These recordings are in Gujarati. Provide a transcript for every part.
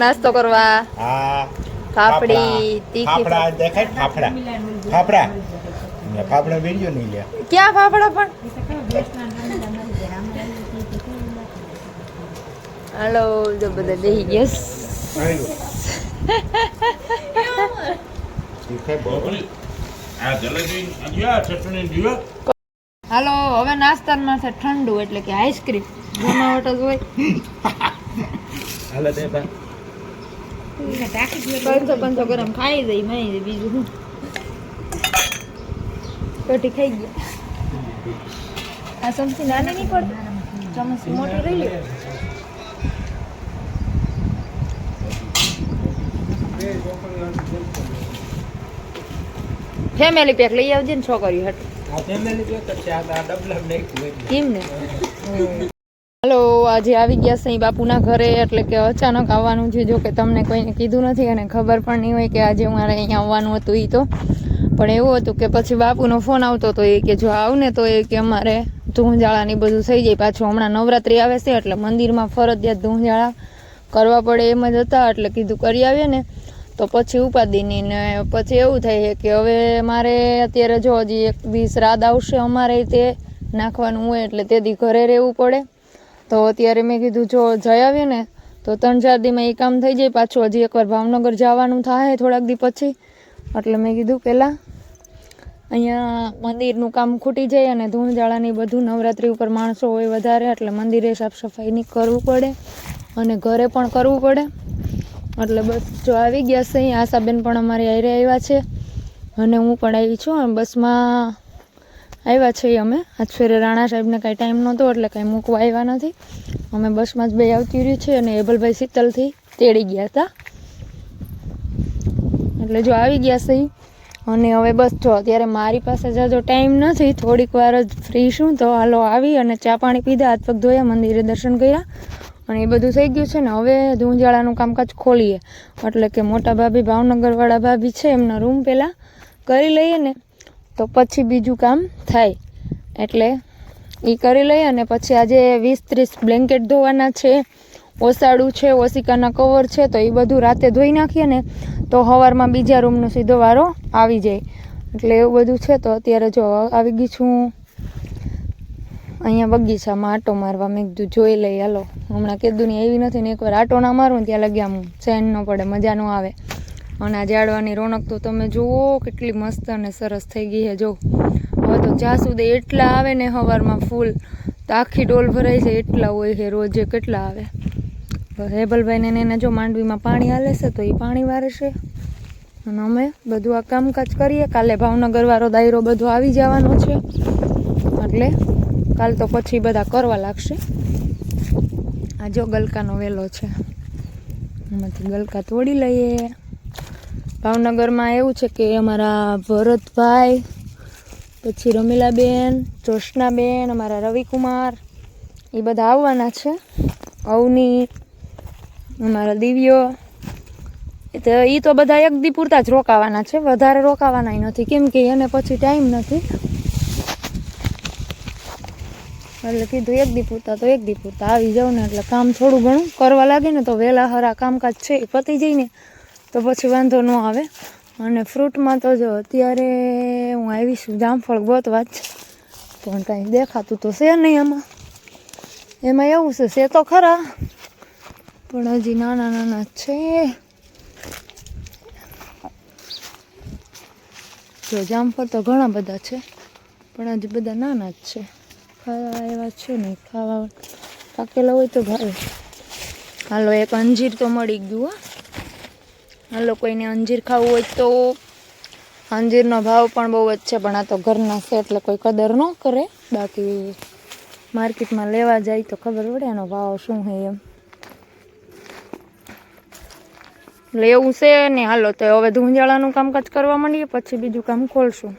નાસ્તો કરવા. હા. ફાફડી તીખી ફાફડા દેખાય ફાફડા? ફાફડા? ને ફાફડા વીડિયો નહીં લે. ક્યાં ફાફડા પણ? હાલો જો બધા બેહી ગયા. હાલો હવે નાસ્તામાં છે ઠંડુ એટલે કે આઈસ્ક્રીમ જમાવટ જ હોય. હાલે દે બા. પાંચસો પાંચસો ગ્રામ ખાઈ દઈ માઈ દઈ બીજું શું રોટી ખાઈ ગયા આ ચમચી નાની નહીં પડે ચમચી મોટી રહી ફેમિલી પેક લઈ આવજે ને છોકરીઓ હટ. ફેમિલી જો તો આ ડબલા નાખ્યું કેમ ને. આજે આવી ગયા સઈ બાપુના ઘરે, એટલે કે અચાનક આવવાનું છે. જો કે તમને કોઈને કીધું નથી અને ખબર પણ નહીં હોય કે આજે મારે અહીંયા આવવાનું હતું એ તો. પણ એવું હતું કે પછી બાપુનો ફોન આવતો હતો એ કે જો આવને તો એ કે અમારે ધૂંજાળાની બધું થઈ જાય. પાછું હમણાં નવરાત્રિ આવે છે, એટલે મંદિરમાં ફરજિયાત ધૂંજાળા કરવા પડે એમ જ હતા, એટલે કીધું કરી આવીએ ને. તો પછી ઉપાધિની ને પછી એવું થાય કે હવે મારે અત્યારે જો હજી એક વીસ શ્રાદ્ધ આવશે અમારે તે નાખવાનું હોય, એટલે તેથી ઘરે રહેવું પડે. તો અત્યારે મેં કીધું, જો જઈ આવીએ ને, તો ત્રણ ચાર દીમાં એ કામ થઈ જાય. પાછું હજી એકવાર ભાવનગર જવાનું થાય થોડાક દી પછી. એટલે મેં કીધું પહેલાં અહીંયા મંદિરનું કામ ખૂટી જાય અને ધૂળજાળાની બધું નવરાત્રિ ઉપર માણસો હોય વધારે, એટલે મંદિરે સાફ સફાઈની કરવું પડે અને ઘરે પણ કરવું પડે. એટલે બસ જો આવી ગયા છે આશાબેન પણ અમારી આરે આવ્યા છે. અને હું પણ આવી છું બસમાં આવ્યા છીએ અમે. આજ રાણા સાહેબને કાંઈ ટાઈમ નહોતો, એટલે કાંઈ મૂકવા આવ્યા નથી. અમે બસમાં જ બે આવતી રહ્યું છે અને એબલભાઈ શીતલથી તેડી ગયા હતા. એટલે જો આવી ગયા છે. અને હવે બસ જો અત્યારે મારી પાસે જાજો ટાઈમ નથી. થોડીક વાર જ ફ્રી છું તો હાલો આવી અને ચા પાણી પીધા, હાથ પગ ધોયા, મંદિરે દર્શન કર્યા. અને એ બધું થઈ ગયું છે ને હવે ધૂંજાળાનું કામકાજ ખોલીએ. એટલે કે મોટા ભાભી ભાવનગરવાળા ભાભી છે એમના રૂમ પહેલાં કરી લઈએ ને. તો પછી બીજું કામ થાય. એટલે એ કરી લઈએ અને પછી આજે વીસ ત્રીસ બ્લેન્કેટ ધોવાના છે, ઓસાડું છે, ઓશિકાના કવર છે, તો એ બધું રાતે ધોઈ નાખીએ ને તો સવારમાં બીજા રૂમનો સીધો વારો આવી જાય. એટલે એવું બધું છે તો અત્યારે જો આવી ગઈ છું. અહીંયા બગીચામાં આટો મારવા મેં કીધું, જોઈ લઈ, હાલો. હમણાં કીધું ને એવી નથી ને એકવાર આટો ના મારું ત્યાં લગ્યા હું. ચેન ન પડે, મજા ન આવે. અને આ ઝાડવાની રોનક તો તમે જુઓ કેટલી મસ્ત અને સરસ થઈ ગઈ છે, જો. હવે તો જ્યાં સુધી એટલા આવે ને સવારમાં ફૂલ, તો આખી ડોલ ભરાય છે એટલા હોય છે, રોજે કેટલા આવે. હેબલભાઈને એને જો માંડવીમાં પાણી હાલે છે, તો એ પાણી વારે છે. અને અમે બધું આ કામકાજ કરીએ. કાલે ભાવનગર વાળો દાયરો બધો આવી જવાનો છે. એટલે કાલ તો પછી બધા કરવા લાગશે. આ જો ગલકાનો વેલો છે. એમાંથી ગલકા તોડી લઈએ. ભાવનગરમાં એવું છે કે અમારા ભરતભાઈ, પછી રમીલાબેન, જોશનાબેન, અમારા રવિકુમાર, એ બધા આવવાના છે. અવની, અમારા દિવ્યો. તો એ તો બધા એક દી પૂરતા જ રોકાવાના છે. વધારે રોકાવાના નથી. કેમ કે એને પછી ટાઈમ નથી. એટલે કીધું એક દી પૂરતા તો એક દી પૂરતા. આવી જાવ ને એટલે કામ થોડું ઘણું કરવા લાગે ને તો વહેલા હરા કામકાજ છે. એ પતી જાય ને. તો પછી વાંધો ન આવે. અને ફ્રૂટમાં તો જો અત્યારે હું આવી છું જામફળ ગોતવા જ. પણ કાંઈ દેખાતું તો છે નહીં એમાં એમાં એવું છે છે તો ખરા, પણ હજી નાના નાના છે. જો જામફળ તો ઘણા બધા છે, પણ હજી બધા નાના જ છે. ખાવા એવા છે નહીં, ખાવા પાકેલા હોય તો ભાવે હાલો, એક અંજીર તો મળી ગયું, હા. હાલો કોઈને અંજીર ખાવું હોય તો અંજીરનો ભાવ પણ બહુ જ છે, પણ આ તો ઘરના છે એટલે કોઈ કદર ન કરે. બાકી માર્કેટમાં લેવા જાય તો ખબર પડે એનો ભાવ શું છે એમ. એવું છે ને હાલો તો હવે ધૂંજાળાનું કામકાજ કરવા માંડીએ, પછી બીજું કામ ખોલશું.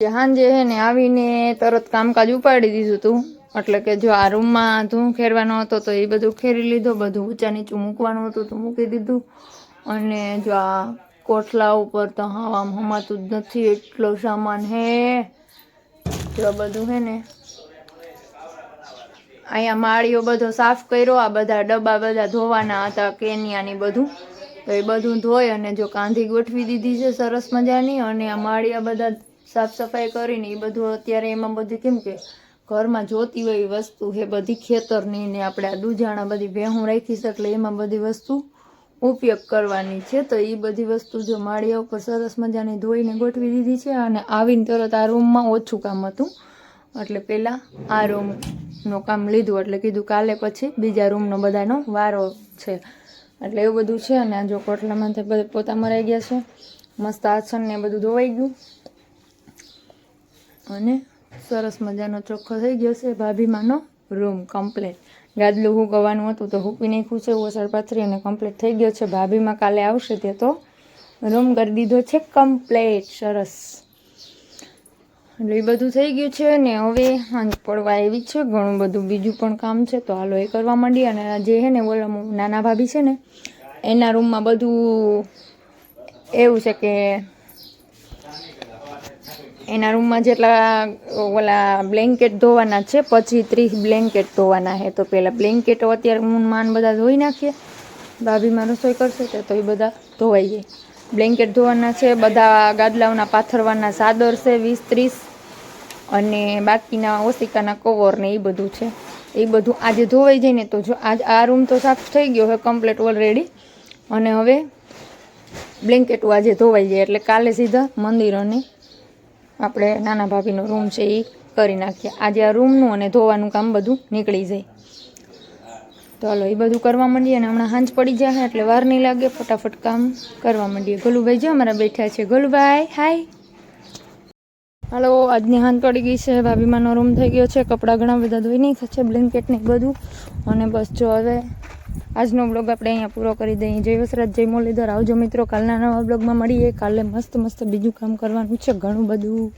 સાંજે હે ને આવીને તરત કામકાજ ઉપાડી દીધું હતું એટલે કે જો આ રૂમમાં ધૂં ખેરવાનો હતો તો એ બધું ખેરી લીધો, બધું ઊંચા નીચું મૂકવાનું હતું તો મૂકી દીધું. અને જો આ કોઠલા ઉપર તો હા આમ હમાતું જ નથી, એટલો સામાન હે. જો બધું હે ને, અહીંયા માળીઓ બધો સાફ કર્યો, આ બધા ડબ્બા બધા ધોવાના હતા કેનિયાની બધું. તો એ બધું ધોઈ અને જો કાંધી ગોઠવી દીધી છે સરસ મજાની, અને આ માળિયા બધા સાફ સફાઈ કરીને એ બધું અત્યારે એમાં બધું કેમ કે ઘરમાં જોતી હોય એવી વસ્તુ એ બધી ખેતરની ને આપણે આ દૂજાણા બધી ભેહું રાખી છે, એટલે એમાં બધી વસ્તુ ઉપયોગ કરવાની છે. તો એ બધી વસ્તુ જો માળિયા ઉપર સરસ મજાની ધોઈને ગોઠવી દીધી છે અને આવીને તરત આ રૂમમાં ઓછું કામ હતું. એટલે પહેલાં આ રૂમનું કામ લીધું. એટલે કીધું કાલે પછી બીજા રૂમનો બધાનો વારો છે. એટલે એવું બધું છે અને આ જો કોટલામાં તે બધા પોતા મરાઈ ગયા છે. મસ્ત આસન ને બધું ધોવાઈ ગયું. અને સરસ મજાનો ચોખ્ખો થઈ ગયો છે ભાભીમાંનો રૂમ કમ્પ્લીટ ગાદલું હુકવાનું હતું તો હૂકી નાખ્યું છે, ઓસર પાથરી અને કમ્પ્લીટ થઈ ગયો છે. ભાભીમાં કાલે આવશે તે તો. રૂમ કરી દીધો છે કમ્પ્લીટ સરસ. એટલે એ બધું થઈ ગયું છે ને હવે સાંજ પડવા એવી છે, ઘણું બધું બીજું પણ કામ છે. તો હાલો એ કરવા માંડી અને જે છે ને બોલો નાના ભાભી છે ને, એના રૂમમાં બધું એવું છે કે એના રૂમમાં જેટલા ઓલા બ્લેન્કેટ ધોવાના છે, પછી ત્રીસ બ્લેન્કેટ ધોવાના છે. તો પહેલાં બ્લેન્કેટો અત્યારે હું માન બધા ધોઈ નાખીએ. ભાભીમાં રસોઈ કરશે તો એ બધા ધોવાઈ જાય. બ્લેન્કેટ ધોવાના છે, બધા ગાદલાઓના પાથરવાના સાદર છે, વીસ, ત્રીસ. અને બાકીના ઓશિકાના કવર ને એ બધું છે. એ બધું આજે ધોવાઈ જાય ને તો જો આજ આ રૂમ તો સાફ થઈ ગયો છે કમ્પ્લીટ ઓલરેડી. અને હવે બ્લેન્કેટો આજે ધોવાઈ જાય, એટલે કાલે સીધા મંદિર અને આપણે નાના ભાભીનો રૂમ છે એ કરી નાખીએ. આજે આ રૂમનું અને ધોવાનું કામ બધું નીકળી જાય. તો હાલો એ બધું કરવા માંડીએ અને હમણાં હાંજ પડી જાય એટલે વાર નહીં લાગે. ફટાફટ કામ કરવા માંડીએ. ગોલુભાઈ જો અમારા બેઠા છે. ગોલુભાઈ, હાય. હાલો, આજની હાંજ પડી ગઈ છે. ભાભીમાનો રૂમ થઈ ગયો છે. કપડાં ઘણા બધા ધોઈ નહીં થશે બ્લેન્કેટ ને બધું. અને બસ જો હવે આજનો બ્લોગ આપણે અહીંયા પૂરો કરી દઈએ. જય વસરાજ, જય મોલીધર આવજો મિત્રો, કાલના નવા બ્લોગમાં મળીએ. કાલે મસ્ત મસ્ત બીજું કામ કરવાનું છે, ઘણું બધું.